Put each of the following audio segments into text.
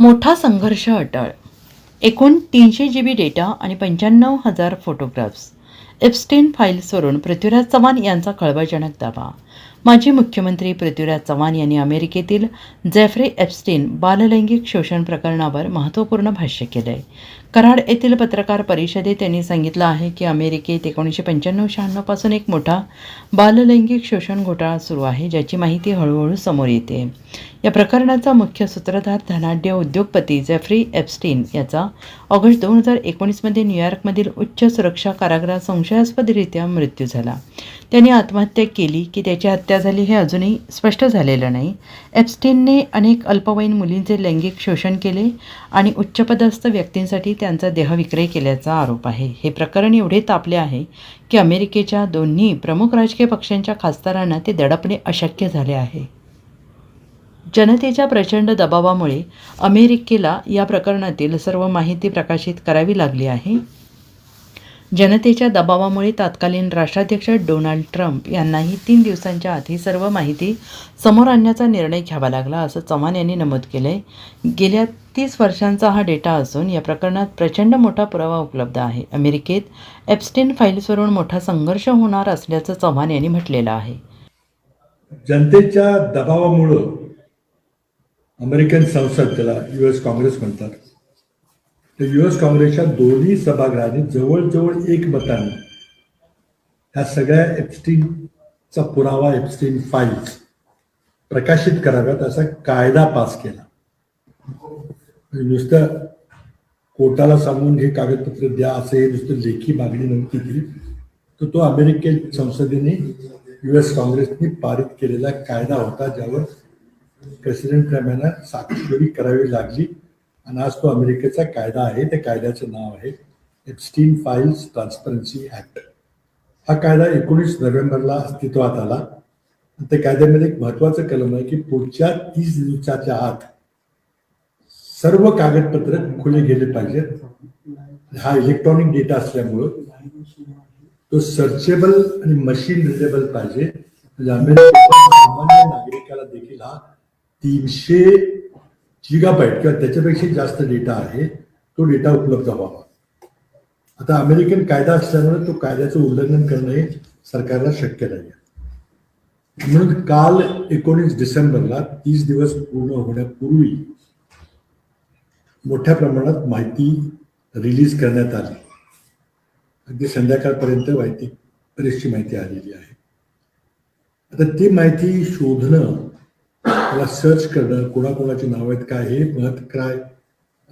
मोठा संघर्ष अटळ. एकूण तीनशे जी बी डेटा आणि पंच्याण्णव हजार फोटोग्राफ्स एप्स्टेन फाईल्सवरून पृथ्वीराज चव्हाण यांचा खळबळजनक दावा. माजी मुख्यमंत्री पृथ्वीराज चव्हाण यांनी अमेरिकेतील जेफ्रे एप्स्टीन बाललैंगिक शोषण प्रकरणावर महत्त्वपूर्ण भाष्य केलं आहे कराड येथील पत्रकार परिषदेत त्यांनी सांगितलं आहे की अमेरिकेत एकोणीसशे पंच्याण्णव शहाण्णवपासून एक मोठा बाललैंगिक शोषण घोटाळा सुरू आहे ज्याची माहिती हळूहळू समोर येते. या प्रकरणाचा मुख्य सूत्रधार धनाढ्य उद्योगपती जेफ्री एप्स्टीन याचा ऑगस्ट दोन हजार एकोणीसमध्ये न्यूयॉर्कमधील उच्च सुरक्षा कारागृहात संशयास्पदरित्या मृत्यू झाला. त्यांनी आत्महत्या केली की त्याची हत्या झाली हे अजूनही स्पष्ट झालेलं नाही. एप्स्टीनने अनेक अल्पवयीन मुलींचे लैंगिक शोषण केले आणि उच्चपदस्थ व्यक्तींसाठी त्यांचा देहविक्रय केल्याचा आरोप आहे. हे प्रकरण एवढे तापले आहे की अमेरिकेच्या दोन्ही प्रमुख राजकीय पक्षांच्या खासदारांना ते दडपणे अशक्य झाले आहे. जनतेच्या प्रचंड दबावामुळे अमेरिकेला या प्रकरणातील सर्व माहिती प्रकाशित करावी लागली आहे. जनतेच्या दबावामुळे तत्कालीन राष्ट्राध्यक्ष डोनाल्ड ट्रम्प यांनाही तीन दिवसांच्या आधी सर्व माहिती समोर आणण्याचा निर्णय घ्यावा लागला असं चव्हाण यांनी नमूद केलं आहे गेल्या तीस वर्षांचा हा डेटा असून या प्रकरणात प्रचंड मोठा पुरावा उपलब्ध आहे. अमेरिकेत एप्स्टीन फाईल्सवरून मोठा संघर्ष होणार असल्याचं चव्हाण यांनी म्हटलेलं आहे. जनतेच्या दबावामुळं अमेरिकन संसद त्याला यू एस काँग्रेस म्हणतात तर यू एस काँग्रेसच्या दोन्ही सभागृहांनी जवळजवळ एक मताने ह्या सगळ्या एप्स्टीनचा पुरावा एप्स्टीन फाईल्स प्रकाशित कराव्यात असा कायदा पास केला. म्हणजे नुसतं कोर्टाला सांगून हे कागदपत्र द्या असं हे नुसतं लेखी मागणी नव्हती केली. तर तो अमेरिकन संसदेने यू एस काँग्रेसने पारित केलेला कायदा होता ज्यावर प्रेसिडेंट ट्रम्प यांना साक्षरी करावी लागली. आणि आज तो अमेरिकेचा कायदा आहे त्या कायद्याचं नाव आहे एप्स्टीन फाईल्स ट्रान्सपरन्सी ॲक्ट हा कायदा एकोणीस नोव्हेंबरला अस्तित्वात आला. त्या कायद्यामध्ये एक महत्वाचं कलम आहे की पुढच्या तीस दिवसाच्या आत सर्व कागदपत्र खुले गेले पाहिजेत. हा इलेक्ट्रॉनिक डेटा असल्यामुळं तो सर्चेबल आणि मशीन रिडेबल पाहिजे. म्हणजे अमेरिकेच्या सामान्य नागरिकाला देखील हा तीनशे जिगाबाईट किंवा त्याच्यापेक्षा जास्त डेटा आहे तो डेटा उपलब्ध व्हावा. आता अमेरिकन कायदा असल्यामुळे तो कायद्याचं उल्लंघन करणं हे सरकारला शक्य नाही म्हणून काल एकोणीस डिसेंबरला तीस दिवस पूर्ण होण्यापूर्वी मोठ्या प्रमाणात माहिती रिलीज करण्यात आली. अगदी संध्याकाळपर्यंत माहिती बरीचशी माहिती आलेली आहे. आता ती माहिती शोधणं त्याला सर्च करणं कोणाकोणाची नावं आहेत काय हे मत काय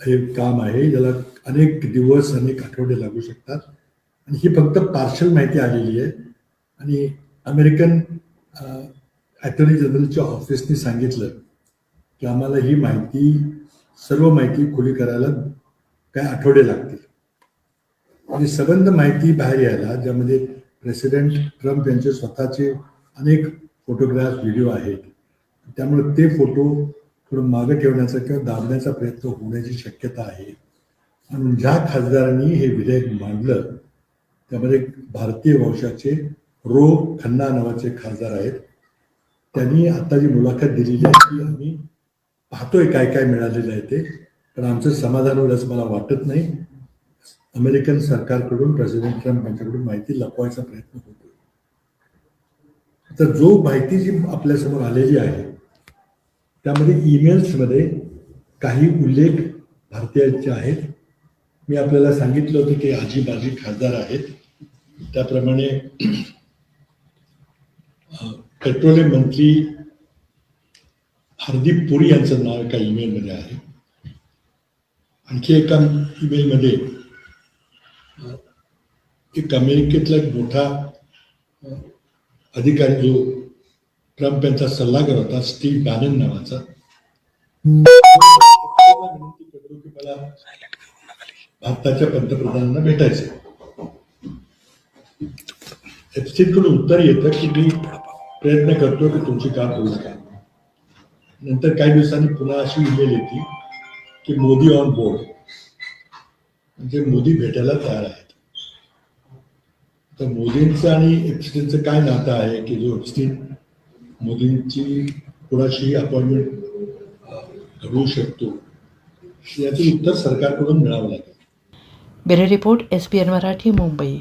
हे काम आहे ज्याला अनेक दिवस अनेक आठवडे लागू शकतात. आणि ही फक्त पार्शल माहिती आलेली आहे. आणि अमेरिकन अटॉर्नी जनरलच्या ऑफिसने सांगितलं की आम्हाला ही माहिती सर्व माहिती खुली करायला काय आठवडे लागतील. आणि सबंध माहिती बाहेर यायला ज्यामध्ये प्रेसिडेंट ट्रम्प यांचे स्वतःचे अनेक फोटोग्राफ व्हिडिओ आहेत. त्यामुळे ते फोटो थोडं मागं ठेवण्याचा किंवा दाबण्याचा प्रयत्न होण्याची शक्यता आहे. आणि ज्या खासदारांनी हे विधेयक मांडलं त्यामध्ये भारतीय वंशाचे रो खन्ना नावाचे खासदार आहेत. त्यांनी आता जी मुलाखत दिलेली आहे ती आम्ही पाहतोय काय काय मिळालेलं आहे ते. पण आमचं समाधान होईल असं मला वाटत नाही. अमेरिकन सरकारकडून प्रेसिडेंट ट्रम्प यांच्याकडून माहिती लपवायचा प्रयत्न होतो तर जो माहिती जी आपल्यासमोर आलेली आहे त्यामध्ये ईमेल्समध्ये काही उल्लेख भारतीयांचे आहेत. मी आपल्याला सांगितलं होतं की आजी बाजी खासदार आहेत. त्याप्रमाणे पेट्रोलियम मंत्री हरदीप पुरी यांचं नाव एका ईमेलमध्ये आहे. आणखी एका ईमेलमध्ये एक अमेरिकेतला एक मोठा अधिकारी जो ट्रम्प यांचा सल्लागार होता स्टीव्ह बॅनन नावाचा. विनंती करतो की मला भारताच्या पंतप्रधानांना भेटायचं. कडून उत्तर येतं की मी प्रयत्न करतो की तुमची कार होऊ नका. नंतर काही दिवसांनी पुन्हा अशी ईमेल येते की मोदी ऑन बोर्ड म्हणजे मोदी भेटायला तयार आहेत. तर मोदींचं आणि एप्स्टीनचं काय नातं आहे की जो एप्स्टीन मोदींची कुणाशी अपॉइंटमेंट घडवू शकतो याचं उत्तर सरकारकडून मिळावं लागेल. Bureau report S P N Marathi Mumbai.